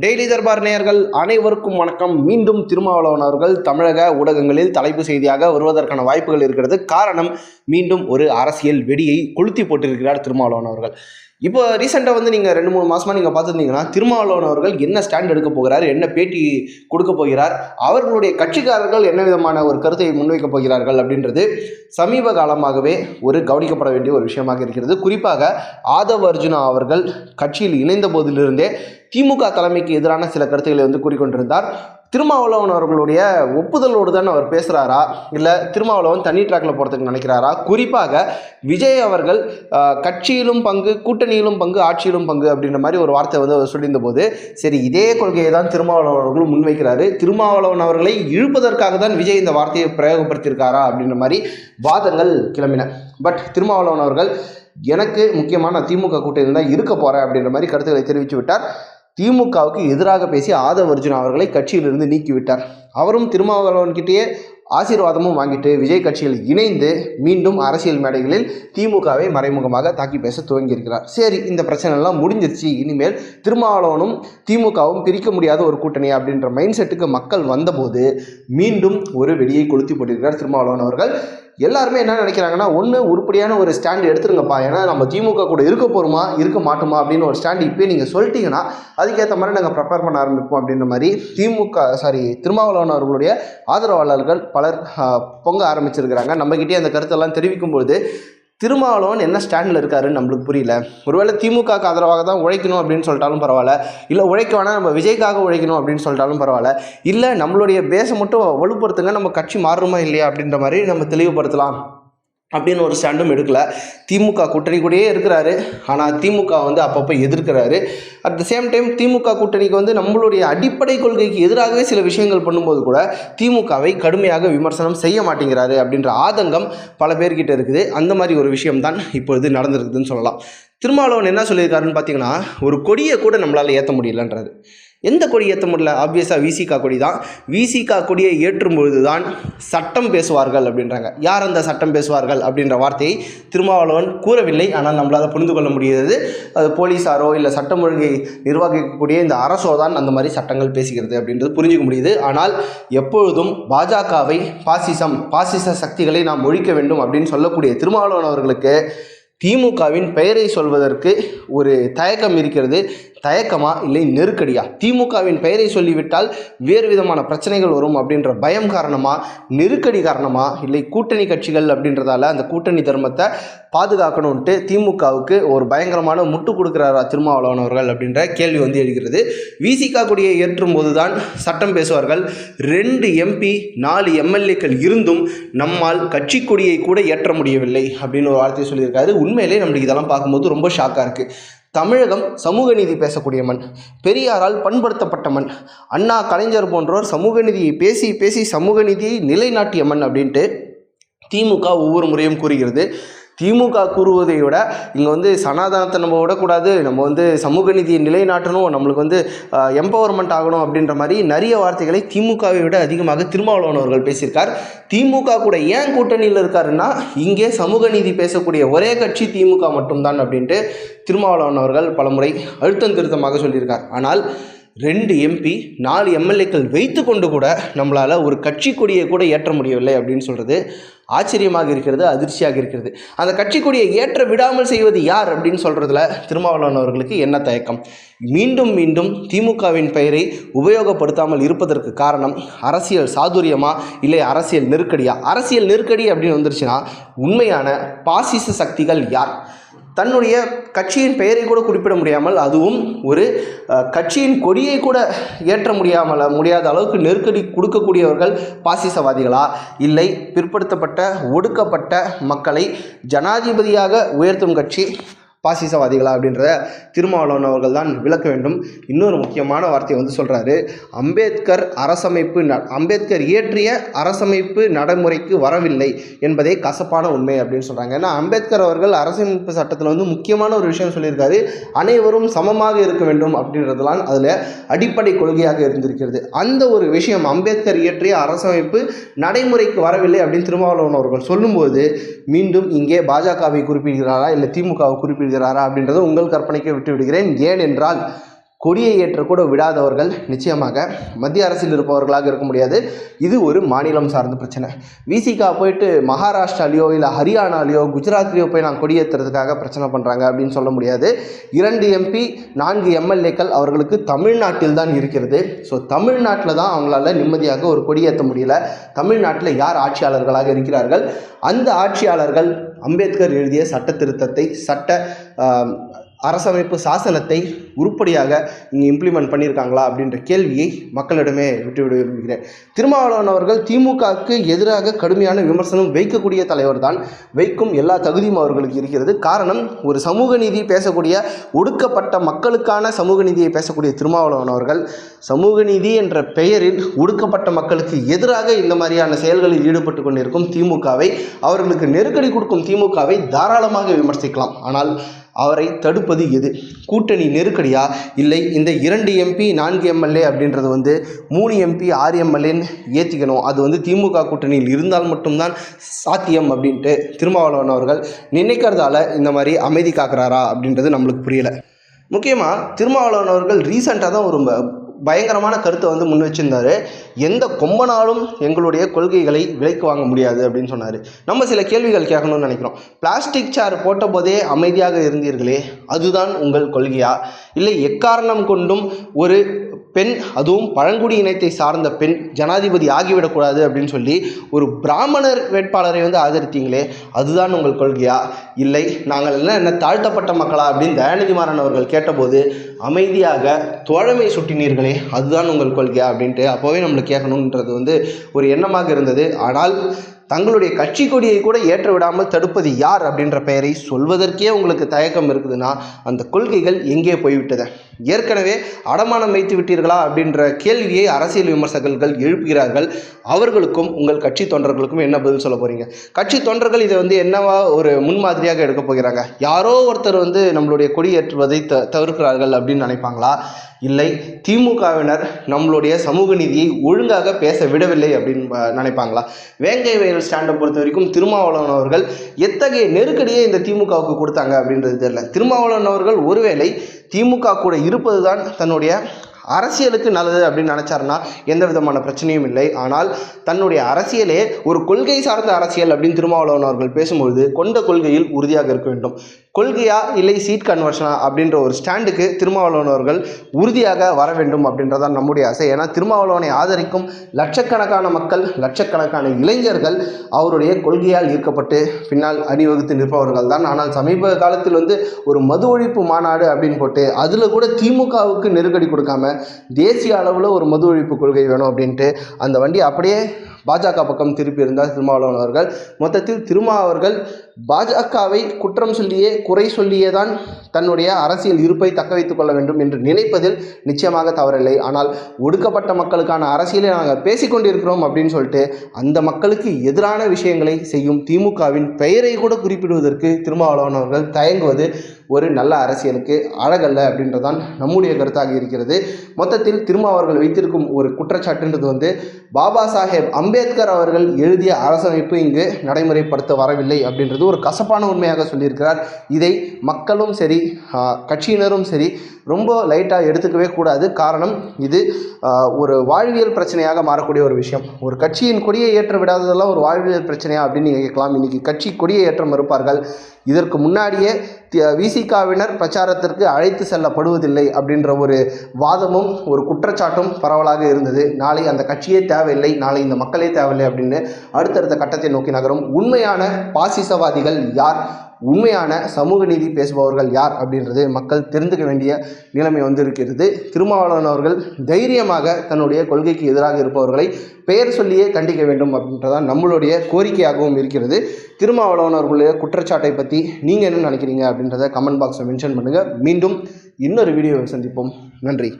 Daily Darbar நேயர்கள் அனைவருக்கும் வணக்கம். மீண்டும் திருமாவளவன் அவர்கள் தமிழக ஊடகங்களில் தலைப்பு செய்தியாக வருவதற்கான வாய்ப்புகள் இருக்கிறது. காரணம் மீண்டும் ஒரு அரசியல் வெடியை கொளுத்தி போட்டிருக்கிறார் திருமாவளவன் அவர்கள் இப்போ ரீசெண்டாக வந்து நீங்கள் ரெண்டு மூணு மாதமாக நீங்கள் பார்த்துருந்தீங்கன்னா திருமாவளவன் அவர்கள் என்ன ஸ்டாண்ட் எடுக்க போகிறார் என்ன பேட்டி கொடுக்க போகிறார் அவர்களுடைய கட்சிக்காரர்கள் என்ன விதமான ஒரு கருத்தை முன்வைக்க போகிறார்கள் அப்படின்றது சமீப காலமாகவே ஒரு கவனிக்கப்பட வேண்டிய ஒரு விஷயமாக இருக்கிறது. குறிப்பாக ஆதவ் அர்ஜுனா அவர்கள் கட்சியில் இணைந்த போதிலிருந்தே திமுக தலைமைக்கு எதிரான சில கருத்துக்களை வந்து கூறிக்கொண்டிருந்தார். திருமாவளவன் அவர்களுடைய ஒப்புதலோடு தான் அவர் பேசுகிறாரா இல்லை திருமாவளவன் தனி ட்ராக்ல போகிறதுக்கு நினைக்கிறாரா? குறிப்பாக விஜய் அவர்கள் கட்சியிலும் பங்கு கூட்டணியிலும் பங்கு ஆட்சியிலும் பங்கு அப்படின்ற மாதிரி ஒரு வார்த்தை வந்து அவர் சொல்லியிருந்த போது சரி இதே கொள்கையை தான் திருமாவளவன் அவர்களும் முன்வைக்கிறாரு. திருமாவளவன் அவர்களை இழுப்பதற்காக தான் விஜய் இந்த வார்த்தையை பிரயோகப்படுத்தியிருக்காரா அப்படின்ற மாதிரி வாதங்கள் கிளம்பின. பட் திருமாவளவன் அவர்கள் எனக்கு முக்கியமான திமுக கூட்டணியில் தான் இருக்க போகிறேன் அப்படின்ற மாதிரி கருத்துக்களை தெரிவித்து விட்டார். திமுகவுக்கு எதிராக பேசி ஆதவ அர்ஜுன் அவர்களை கட்சியிலிருந்து நீக்கிவிட்டார். அவரும் திருமாவளவன்கிட்டயே ஆசீர்வாதமும் வாங்கிட்டு விஜய் கட்சியில் இணைந்து மீண்டும் அரசியல் மேடைகளில் திமுகவை மறைமுகமாக தாக்கி பேச துவங்கியிருக்கிறார். சரி இந்த பிரச்சனைலாம் முடிஞ்சிருச்சு. இனிமேல் திருமாவளவனும் திமுகவும் பிரிக்க முடியாத ஒரு கூட்டணி அப்படின்ற மைண்ட் செட்டுக்கு மக்கள் வந்தபோது மீண்டும் ஒரு வெடியை கொளுத்தி போட்டிருக்கிறார் திருமாவளவன் அவர்கள். எல்லாருமே என்ன நினைக்கிறாங்கன்னா ஒன்று உருப்படியான ஒரு ஸ்டாண்ட் எடுத்துருங்கப்பா. ஏன்னா நம்ம திமுக கூட இருக்க போகிறோமா இருக்க மாட்டோமா? அப்படின்னு ஒரு ஸ்டாண்ட் இப்போயே நீங்கள் சொல்லிட்டீங்கன்னா அதுக்கேற்ற மாதிரி நாங்கள் ப்ரிப்பேர் பண்ண ஆரம்பிப்போம் அப்படின்ற மாதிரி திமுக சாரி திருமாவளவன் அவர்களுடைய ஆதரவாளர்கள் பலர் பொங்க ஆரம்பிச்சிருக்கிறாங்க. நம்மக்கிட்டே அந்த கருத்தெல்லாம் தெரிவிக்கும்போது திருமாவளவன் என்ன ஸ்டாண்டில் இருக்காருன்னு நம்மளுக்கு புரியல. ஒருவேளை திமுகக்கு ஆதரவாக தான் உழைக்கணும் அப்படின்னு சொல்லிட்டாலும் பரவாயில்ல. இல்லை உழைக்க வேணாம் நம்ம விஜய்க்காக உழைக்கணும் அப்படின்னு சொல்லிட்டாலும் பரவாயில்ல. இல்லை நம்மளுடைய பேச மட்டும் வலுப்படுத்துங்க நம்ம கட்சி மாறுமா இல்லையா அப்படின்ற மாதிரி நம்ம தெளிவுபடுத்தலாம். அப்படின்னு ஒரு ஸ்டாண்டும் எடுக்கல. திமுக கூட்டணி கூடயே இருக்கிறாரு. ஆனால் திமுக வந்து அப்பப்போ எதிர்க்கிறாரு. At the same time DMK கூட்டணிக்கு வந்து நம்மளுடைய அடிப்படை கொள்கைக்கு எதிராகவே சில விஷயங்கள் பண்ணும்போது கூட திமுகவை கடுமையாக விமர்சனம் செய்ய மாட்டேங்கிறாரு அப்படின்ற ஆதங்கம் பல பேர்கிட்ட இருக்குது. அந்த மாதிரி ஒரு விஷயம்தான் இப்பொழுது நடந்திருக்குதுன்னு சொல்லலாம். திருமாவளவன் என்ன சொல்லியிருக்காருன்னு பார்த்தீங்கன்னா ஒரு கொடியை கூட நம்மளால் ஏற்ற முடியலன்றாரு. எந்த கொடி ஏற்ற முடியல? ஆப்வியஸாக விசிகா கொடி தான். விசிகா கொடியை ஏற்றும் பொழுது தான் சட்டம் பேசுவார்கள் அப்படின்றாங்க. யார் அந்த சட்டம் பேசுவார்கள் அப்படின்ற வார்த்தையை திருமாவளவன் கூறவில்லை. ஆனால் நம்மளால் புரிந்து கொள்ள முடியாது அது போலீஸாரோ இல்லை சட்டம் ஒழுங்கை நிர்வகிக்கக்கூடிய இந்த அரசோ தான் அந்த மாதிரி சட்டங்கள் பேசுகிறது அப்படின்றது புரிஞ்சுக்க முடியுது. ஆனால் எப்பொழுதும் பாஜகவை பாசிசம் பாசிச சக்திகளை நாம் ஒழிக்க வேண்டும் அப்படின்னு சொல்லக்கூடிய திருமாவளவன் அவர்களுக்கு திமுகவின் பெயரை சொல்வதற்கு ஒரு தயக்கம் இருக்கிறது. தயக்கமா இல்லை நெருக்கடியா? திமுகவின் பெயரை சொல்லிவிட்டால் வேறு விதமான பிரச்சனைகள் வரும் அப்படின்ற பயம் காரணமா? நெருக்கடி காரணமா? இல்லை கூட்டணி கட்சிகள் அப்படின்றதால அந்த கூட்டணி தர்மத்தை பாதுகாக்கணும்ட்டு திமுகவுக்கு ஒரு பயங்கரமான முட்டு கொடுக்குறாரா திருமாவளவன் அவர்கள் அப்படின்ற கேள்வி வந்து எழுகிறது. விசிகா கொடியை ஏற்றும் போதுதான் சட்டம் பேசுவார்கள். ரெண்டு எம்பி நாலு எம்எல்ஏக்கள் இருந்தும் நம்மால் கட்சி கொடியை கூட ஏற்ற முடியவில்லை அப்படின்னு ஒரு வார்த்தையை சொல்லியிருக்காரு. உண்மையிலே நம்மளுக்கு இதெல்லாம் பார்க்கும்போது ரொம்ப ஷாக்காக இருக்குது தமிழகம் சமூக நீதி பேசக்கூடிய மண் பெரியாரால் பண்படுத்தப்பட்ட மண் அண்ணா கலைஞர் போன்றோர் சமூக நீதியை பேசி பேசி சமூக நீதியை நிலைநாட்டிய மண் அப்படின்ட்டு திமுக ஒவ்வொரு முறையும் கூறுகிறது. திமுக கூறுவதை விட இங்கே வந்து சனாதனத்தை நம்ம விடக்கூடாது நம்ம வந்து சமூக நீதியை நிலைநாட்டணும் நம்மளுக்கு வந்து எம்பவர்மெண்ட் ஆகணும் அப்படின்ற மாதிரி நிறைய வார்த்தைகளை திமுகவை விட அதிகமாக திருமாவளவன் அவர்கள் பேசியிருக்கார். திமுக கூட ஏன் கூட்டணியில் இருக்காருன்னா இங்கே சமூக நீதி பேசக்கூடிய ஒரே கட்சி திமுக மட்டும்தான் அப்படின்ட்டு திருமாவளவன் அவர்கள் பலமுறை அழுத்தம் திருத்தமாக சொல்லியிருக்கார். ஆனால் ரெண்டு எம்பி நாலு எம்எல்ஏக்கள் வைத்து கொண்டு கூட நம்மளால் ஒரு கட்சி கொடியை கூட ஏற்ற முடியவில்லை அப்படின்னு சொல்கிறது ஆச்சரியமாக இருக்கிறது அதிர்ச்சியாக இருக்கிறது. அந்த கட்சி கொடியை ஏற்ற விடாமல் செய்வது யார் அப்படின்னு சொல்கிறதுல திருமாவளவன் அவர்களுக்கு என்ன தயக்கம்? மீண்டும் மீண்டும் திமுகவின் பெயரை உபயோகப்படுத்தாமல் இருப்பதற்கு காரணம் அரசியல் சாதுரியமா இல்லை அரசியல் நெருக்கடியா? அரசியல் நெருக்கடி அப்படின்னு வந்துருச்சுன்னா உண்மையான பாசிச சக்திகள் யார்? தன்னுடைய கட்சியின் பெயரை கூட குறிப்பிட முடியாமல் அதுவும் ஒரு கட்சியின் கொடியை கூட ஏற்ற முடியாமல் முடியாத அளவுக்கு நெருக்கடி கொடுக்கக்கூடியவர்கள் பாசிசவாதிகளா? இல்லை பிற்படுத்தப்பட்ட ஒடுக்கப்பட்ட மக்களை ஜனாதிபதியாக உயர்த்தும் கட்சி பாசிசவாதிகளா அப்படின்றத திருமாவளவன் அவர்கள் தான் விளக்க வேண்டும். இன்னொரு முக்கியமான வார்த்தையை வந்து சொல்கிறாரு அம்பேத்கர் அரசமைப்பு ந அம்பேத்கர் இயற்றிய அரசமைப்பு நடைமுறைக்கு வரவில்லை என்பதே கசப்பான உண்மை அப்படின்னு சொல்கிறாங்க ஏன்னா அம்பேத்கர் அவர்கள் அரசமைப்பு சட்டத்தில் வந்து முக்கியமான ஒரு விஷயம் சொல்லியிருக்காரு. அனைவரும் சமமாக இருக்க வேண்டும் அப்படின்றதுலாம் அதில் அடிப்படை கொள்கையாக இருந்திருக்கிறது. அந்த ஒரு விஷயம் அம்பேத்கர் இயற்றிய அரசமைப்பு நடைமுறைக்கு வரவில்லை அப்படின்னு திருமாவளவன் அவர்கள் சொல்லும்போது மீண்டும் இங்கே பாஜகவை குறிப்பிடுகிறாரா இல்லை திமுகவை குறிப்பிடுகிறாரா அப்படின்றத உங்கள் கற்பனைக்கு விட்டு விடுகிறேன் ஏனென்றால் கொடியை ஏற்ற கூட விடாதவர்கள் நிச்சயமாக மத்திய அரசில் இருப்பவர்களாக இருக்க முடியாது. இது ஒரு மாநிலம் சார்ந்த பிரச்சனை. விசிகா போயிட்டு மகாராஷ்டிராலேயோ இல்லை ஹரியானாலேயோ குஜராத்லேயோ போய் நான் கொடியேற்றுறதுக்காக பிரச்சனை பண்ணுறாங்க அப்படின்னு சொல்ல முடியாது. இரண்டு எம்பி நான்கு எம்எல்ஏக்கள் அவர்களுக்கு தமிழ்நாட்டில் தான் இருக்கிறது. ஸோ தமிழ்நாட்டில் தான் அவங்களால நிம்மதியாக ஒரு கொடியேற்ற முடியல. தமிழ்நாட்டில் யார் ஆட்சியாளர்களாக இருக்கிறார்கள்? அந்த ஆட்சியாளர்கள் அம்பேத்கர் எழுதிய சட்ட திருத்தத்தை சட்ட அரசமைப்பு சாசனத்தை உருப்படியாக இங்கே இம்ப்ளிமெண்ட் பண்ணியிருக்காங்களா அப்படின்ற கேள்வியை மக்களிடமே விட்டுவிட விரும்புகிறேன் திருமாவளவன் அவர்கள் திமுகவுக்கு எதிராக கடுமையான விமர்சனம் வைக்கக்கூடிய தலைவர் தான் வைக்கும் எல்லா தகுதியும் அவர்களுக்கு இருக்கிறது. காரணம் ஒரு சமூக நீதி பேசக்கூடிய ஒடுக்கப்பட்ட மக்களுக்கான சமூக நீதியை பேசக்கூடிய திருமாவளவன் அவர்கள் சமூக நீதி என்ற பெயரில் ஒடுக்கப்பட்ட மக்களுக்கு எதிராக இந்த மாதிரியான செயல்களில் ஈடுபட்டு கொண்டிருக்கும் திமுகவை அவர்களுக்கு நெருக்கடி கொடுக்கும் திமுகவை தாராளமாக விமர்சிக்கலாம். ஆனால் அவரை தடுப்பது எது? கூட்டணி நெருக்கடியா? இல்லை இந்த இரண்டு எம்பி நான்கு எம்எல்ஏ அப்படின்றது வந்து மூணு எம்பி ஆறு எம்எல்ஏன்னு ஏற்றிக்கணும் அது வந்து திமுக கூட்டணியில் இருந்தால் மட்டும்தான் சாத்தியம் அப்படின்ட்டு திருமாவளவன் அவர்கள் நினைக்கிறதால இந்த மாதிரி அமைதி காக்குறாரா அப்படின்றது நம்மளுக்கு புரியலை. முக்கியமாக திருமாவளவன் அவர்கள் ரீசெண்டாக தான் ஒரு பயங்கரமான கருத்தை வந்து முன் வச்சிருந்தார். எந்த கொம்பனாலும் எங்களுடைய கொள்கைகளை விலைக்கு வாங்க முடியாது அப்படின்னு சொன்னார். நம்ம சில கேள்விகள் கேட்கணும்னு நினைக்கிறோம். பிளாஸ்டிக் சேர் போட்டபோதே அமைதியாக இருந்தீர்களே அதுதான் உங்கள் கொள்கையா? இல்லை எக்காரணம் கொண்டும் ஒரு பெண் அதுவும் பழங்குடி இனத்தை சார்ந்த பெண் ஜனாதிபதி ஆகிவிடக்கூடாது அப்படின்னு சொல்லி ஒரு பிராமணர் வேட்பாளரை வந்து ஆதரித்தீங்களே அதுதான் உங்கள் கொள்கையா? இல்லை நாங்கள் எல்லாம் என்ன தாழ்த்தப்பட்ட மக்களா அப்படின்னு தயாநிதி மாறன் அவர்கள் கேட்டபோது அமைதியாக தோழமை சுட்டினீர்களே அதுதான் உங்கள் கொள்கையா அப்படின்ட்டு அப்போவே நம்மளுக்கு கேட்கணுன்றது வந்து ஒரு எண்ணமாக இருந்தது. ஆனால் தங்களுடைய கட்சி கொடியை கூட ஏற்ற விடாமல் தடுப்பது யார் அப்படின்ற பெயரை சொல்வதற்கே உங்களுக்கு தயக்கம் இருக்குதுன்னா அந்த கொள்கைகள் எங்கே போய்விட்டது? ஏற்கனவே அடமானம் வைத்து விட்டீர்களா அப்படின்ற கேள்வியை அரசியல் விமர்சகர்கள் எழுப்புகிறார்கள். அவர்களுக்கும் உங்கள் கட்சி தொண்டர்களுக்கும் என்ன பதில் சொல்ல போகிறீங்க கட்சி தொண்டர்கள் இதை வந்து என்னவா ஒரு முன்மாதிரியாக எடுக்க போகிறாங்க? யாரோ ஒருத்தர் வந்து நம்மளுடைய கொடியேற்றுவதை த தவிர்க்கிறார்கள் அப்படின்னு நினைப்பாங்களா? இல்லை திமுகவினர் நம்மளுடைய சமூக நீதியை ஒழுங்காக பேச விடவில்லை அப்படின்னு நினைப்பாங்களா? வேங்கை வயல் ஸ்டாண்டை பொறுத்த வரைக்கும் திருமாவளவன் அவர்கள் எத்தகைய நெருக்கடியை இந்த திமுகவுக்கு கொடுத்தாங்க அப்படின்றது தெரியல. திருமாவளவன் அவர்கள் ஒருவேளை திமுக கூட இருப்பது தான் தன்னுடைய அரசியலுக்கு நல்லது அப்படின்னு நினச்சாருன்னா எந்த விதமான பிரச்சனையும் இல்லை. ஆனால் தன்னுடைய அரசியலே ஒரு கொள்கை சார்ந்த அரசியல் அப்படின்னு திருமாவளவன் அவர்கள் பேசும்பொழுது கொண்ட கொள்கையில் உறுதியாக இருக்க வேண்டும். கொள்கையா இல்லை சீட் கன்வர்ஷனா அப்படின்ற ஒரு ஸ்டாண்டுக்கு திருமாவளவன் அவர்கள் உறுதியாக வர வேண்டும் அப்படின்றதான் நம்முடைய ஆசை. ஏன்னா திருமாவளவனை ஆதரிக்கும் லட்சக்கணக்கான மக்கள் லட்சக்கணக்கான இளைஞர்கள் அவருடைய கொள்கையால் ஈர்க்கப்பட்டு பின்னால் அணிவகுத்து நிற்பவர்கள் தான். ஆனால் சமீப காலத்தில் வந்து ஒரு மது ஒழிப்பு மாநாடு அப்படின்னு போட்டு அதில் கூட திமுகவுக்கு நெருக்கடி கொடுக்காம தேசிய அளவில் ஒரு மது ஒழிப்பு கொள்கை வேணும் அப்படின்ட்டு அந்த வண்டி அப்படியே பாஜக பக்கம் திருப்பி இருந்தார் திருமாவளவன் அவர்கள். மொத்தத்தில் திருமா அவர்கள் பாஜகவை குற்றம் சொல்லியே குறை சொல்லியே தான் தன்னுடைய அரசியல் இருப்பை தக்க வைத்துக் கொள்ள வேண்டும் என்று நினைப்பதில் நிச்சயமாக தவறில்லை. ஆனால் ஒடுக்கப்பட்ட மக்களுக்கான அரசியலை நாங்கள் பேசிக்கொண்டிருக்கிறோம் அப்படின்னு சொல்லிட்டு அந்த மக்களுக்கு எதிரான விஷயங்களை செய்யும் திமுகவின் பெயரை கூட குறிப்பிடுவதற்கு திருமாவளவன் அவர்கள் தயங்குவது ஒரு நல்ல அரசியலுக்கு அழகல்ல அப்படின்றதான் நம்முடைய கருத்தாக இருக்கிறது. மொத்தத்தில் திருமா அவர்கள் வைத்திருக்கும் ஒரு குற்றச்சாட்டுன்றது வந்து பாபா சாஹேப் அம்பேத்கர் அவர்கள் எழுதிய அரசமைப்பு இங்கு நடைமுறைப்படுத்த வரவில்லை அப்படின்றது ஒரு கசப்பான உண்மையாக சொல்லியிருக்கிறார். இதை மக்களும் சரி கட்சியினரும் சரி ரொம்ப லைட்டாக எடுத்துக்கவே கூடாது. காரணம் இது ஒரு வாழ்வியல் பிரச்சனையாக மாறக்கூடிய ஒரு விஷயம். ஒரு கட்சியின் கொடியை ஏற்ற விடாததெல்லாம் ஒரு வாழ்வியல் பிரச்சனையா அப்படின்னு நீங்கள் கேட்கலாம். இன்றைக்கி கட்சி கொடியை ஏற்ற மறுப்பார்கள். இதற்கு முன்னாடியே விசிகாவினர் பிரச்சாரத்திற்கு அழைத்து செல்லப்படுவதில்லை அப்படின்ற ஒரு வாதமும் ஒரு குற்றச்சாட்டும் பரவலாக இருந்தது. நாளை அந்த கட்சியே தேவையில்லை நாளை இந்த மக்களே தேவையில்லை அப்படின்னு அடுத்தடுத்த கட்டத்தை நோக்கி நகரும். உண்மையான பாசிசவாதிகள் யார்? உண்மையான சமூக நீதி பேசுபவர்கள் யார் அப்படின்றது மக்கள் தெரிந்துக்க வேண்டிய நிலைமை வந்து இருக்கிறது. திருமாவளவன் அவர்கள் தைரியமாக தன்னுடைய கொள்கைக்கு எதிராக இருப்பவர்களை பெயர் சொல்லியே கண்டிக்க வேண்டும் அப்படின்றதான் நம்மளுடைய கோரிக்கையாகவும் இருக்கிறது. திருமாவளவன் அவர்களுடைய குற்றச்சாட்டை பற்றி நீங்கள் என்ன நினைக்கிறீங்க அப்படின்றத கமெண்ட் பாக்ஸில் மென்ஷன் பண்ணுங்கள் மீண்டும் இன்னொரு வீடியோவை சந்திப்போம். நன்றி.